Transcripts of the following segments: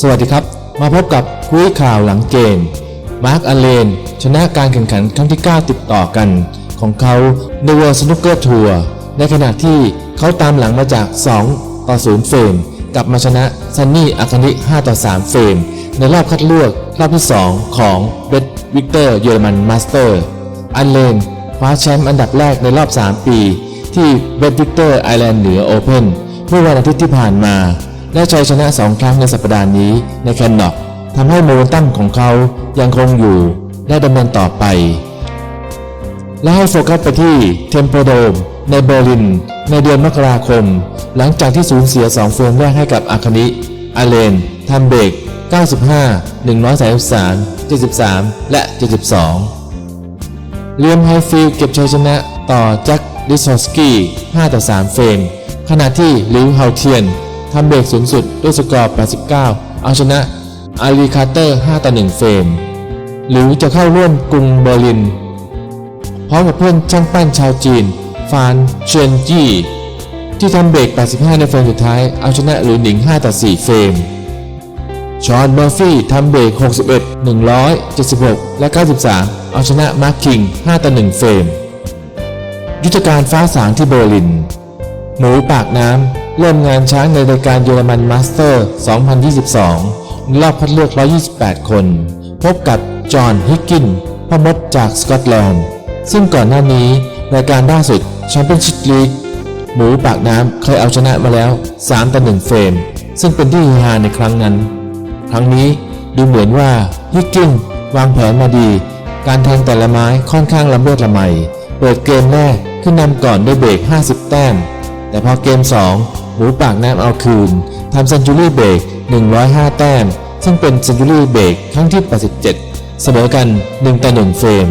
สวัสดีครับ มาพบกับคุยข่าวหลังเกม มาร์คอเลน ชนะการแข่งขันครั้งที่ 9 ติดต่อกัน ของเขาใน World Snooker Tour ในขณะที่เขาตามหลังมาจาก 2 ต่อ 0 เฟรมกลับมาชนะซันนี่อาคานิ 5 ต่อ 3 เฟรม ในรอบคัดเลือกรอบที่ 2 ของเบดวิกเตอร์เยอรมันมาสเตอร์อันเลนคว้าแชมป์อันดับแรกในรอบ 3 ปี ที่เบดวิกเตอร์ไอแลนด์เหนือโอเพ่นเมื่อวันอาทิตย์ที่ผ่านมา และชัยชนะ2ครั้งในสัปดาห์นี้ในแคนนอกทำให้โมเมนตัมของเขายังคงอยู่และดำเนินต่อไป และให้โฟกัสไปที่เทมโปโดมในเบอร์ลิน ในเดือนมกราคม หลังจากที่สูญเสีย 2 เฟรมแรกให้กับอาคานิอาเลนทัมเบก 95 133 73 และ 72เลียมไฮฟิลเก็บชัยชนะต่อแจ็คดิสโอสกี้ 5 ต่อ 3 เฟรม ขณะที่ลิวเฮาเทียน ทำเบรกสูงสุดด้วยสกอร์ 89 เอาชนะอารีคาร์เตอร์ 5 ต่อ 1 เฟรม หรือจะเข้าร่วมกรุงเบอร์ลิน พร้อมกับเพื่อนช่างปั้นชาวจีน ฟานเชนจี้ที่ทำเบรก 85 ในเฟรมสุดท้าย เอาชนะหลุยหนิง 5 ต่อ 4 เฟรม ชอนเมอร์ฟี่ทำเบรก 61 176 และ 93 เอาชนะมาร์คคิง 5 ต่อ 1 เฟรม ยุทธการฟ้าสางที่เบอร์ลิน หมูปากน้ำ เริ่มงานช้างในรายการเยอรมันมาสเตอร์ 2022ในรอบคัดเลือก 128 คน พบกับจอห์นฮิกกินพ่อมดจากสกอตแลนด์ ซึ่งก่อนหน้านี้ รายการล่าสุดแชมเปี้ยนชิพลีกหมูปากน้ำเคยเอาชนะมาแล้ว 3 ต่อ 1 เฟรม ซึ่งเป็นที่ฮือฮาในครั้งนั้น ครั้งนี้ดูเหมือนว่าฮิกกินวางแผนมาดี การแทงแต่ละไม้ค่อนข้างลำเลือดละไม เปิดเกมแรกขึ้นนำก่อนด้วยเบรก 50 แต้ม แต่พอเกม 2 หมูปากน้ำเอาคืนทำเซนจูรี่เบรก105 แต้ม ซึ่งเป็นเซนจูรี่เบรกครั้งที่ 87 เสมอกัน 1 ต่อ 1 เฟรม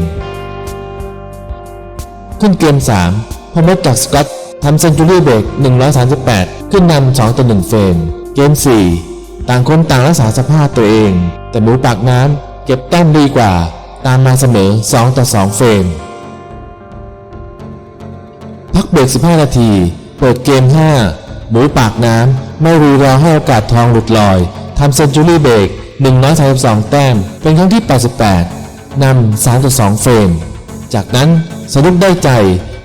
ขึ้นเกม 3พอมดจากสกอตทำเซนจูรี่เบรก138 ขึ้นนำ2ต่อ 1 เฟรม เกม 4 ต่างคนต่างรักษาสภาพตัวเอง แต่หมูปากน้ำเก็บแต้มดีกว่า ตามมาเสมอ 2 ต่อ 2 เฟรม พักเบรก 15 นาที เปิดเกม 5 หมูปากน้ำ ไม่รีรอให้โอกาสทองหลุดลอยทำเซนจูรี่เบรก132 แต้ม เป็นครั้งที่ 88 นำ3ต่อ2เฟรม จากนั้นสนุกได้ใจ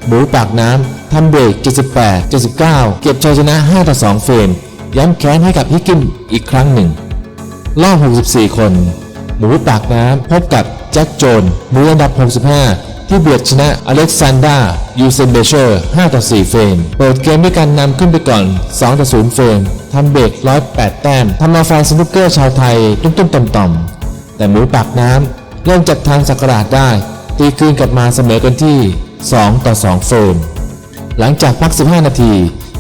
หมูปากน้ำ ทำเบรก 78 79 เก็บชัยชนะ5ต่อ2เฟรม ย้ำแค้นให้กับฮิกกินอีกครั้งหนึ่ง รอบ 64 คน หมูปากน้ำ พบกับแจ็คโจนมืออันดับ 65 ที่เบียดชนะอเล็กซานดายูเซนเบเชอร์5ต่อ4เฟรม เปิดเกมด้วยการนำขึ้นไปก่อน2ต่อ0เฟรมทำเบรก108 แต้มทำเอาแฟนสนุกเกอร์ชาวไทยตุ้มๆต่อมๆแต่หมูปากน้ำเริ่มจัดทางสักราชได้ ตีคืนกลับมาเสมอกันที่ 2 ต่อ 2 เฟรม หลังจากพัก 15 นาที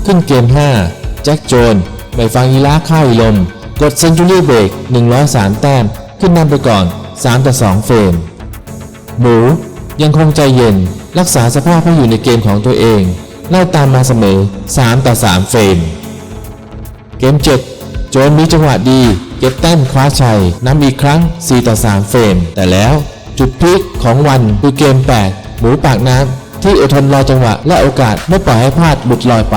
ขึ้นเกม 5 แจ็คโจนไม่ฟังอีลาค่ายลม กดเซนจูรี่เบรก103 แต้ม ขึ้นนำไปก่อน 3 ต่อ 2 เฟรม หมู ยังคงใจเย็น รักษาสภาพให้อยู่ในเกมของตัวเองไล่ตามมาเสมอ 3 ต่อ 3 เฟรม เกม 7 โจนมีจังหวะดี เก็บแต้มคว้าชัยนำอีกครั้ง 4 ต่อ 3 เฟรม แต่แล้วจุดพลิกของวันคือเกม 8 หมูปากน้ำที่อดทนรอจังหวะและโอกาสไม่ปล่อยให้พลาดหลุดลอยไป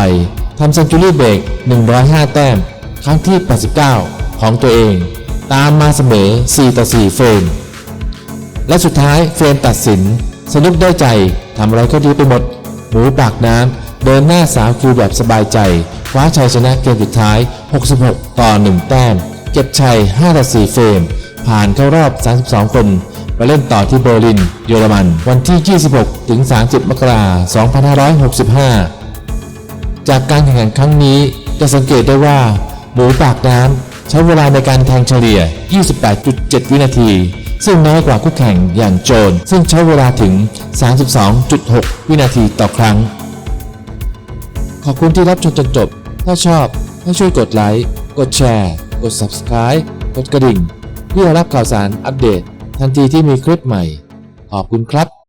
ทำเซนจูรี่เบรก105 แต้ม ครั้งที่ 89 ของตัวเอง ตามมาเสมอ 4 ต่อ 4 เฟรม และสุดท้ายเฟรมตัดสิน สนุกได้ใจทำอะไรก็ดีไปหมด หมูปากน้ำเดินหน้าสาวคิวแบบสบายใจคว้าชัยชนะเกมสุดท้าย 66 ต่อ 1 แต้ม เก็บชัย 5 ต่อ 4 เฟรม ผ่านเข้ารอบ 32 คนไปเล่นต่อที่เบอร์ลิน เยอรมัน วันที่ 26 ถึง 30 มกราคม 2565 จากการแข่งขันครั้งนี้จะสังเกตได้ว่า หมูปากน้ำ ใช้เวลาในการแทงเฉลี่ย 28.7 วินาที ซึ่งน้อยกว่าคู่แข่งอย่างโจน ซึ่งใช้เวลาถึง 32.6 วินาทีต่อครั้ง ขอบคุณที่รับชมจนจบ ถ้าชอบให้ช่วยกดไลค์ กดแชร์ กด Subscribe กดกระดิ่ง เพื่อรับข่าวสารอัปเดต ทันทีที่มีคลิปใหม่ ขอบคุณครับ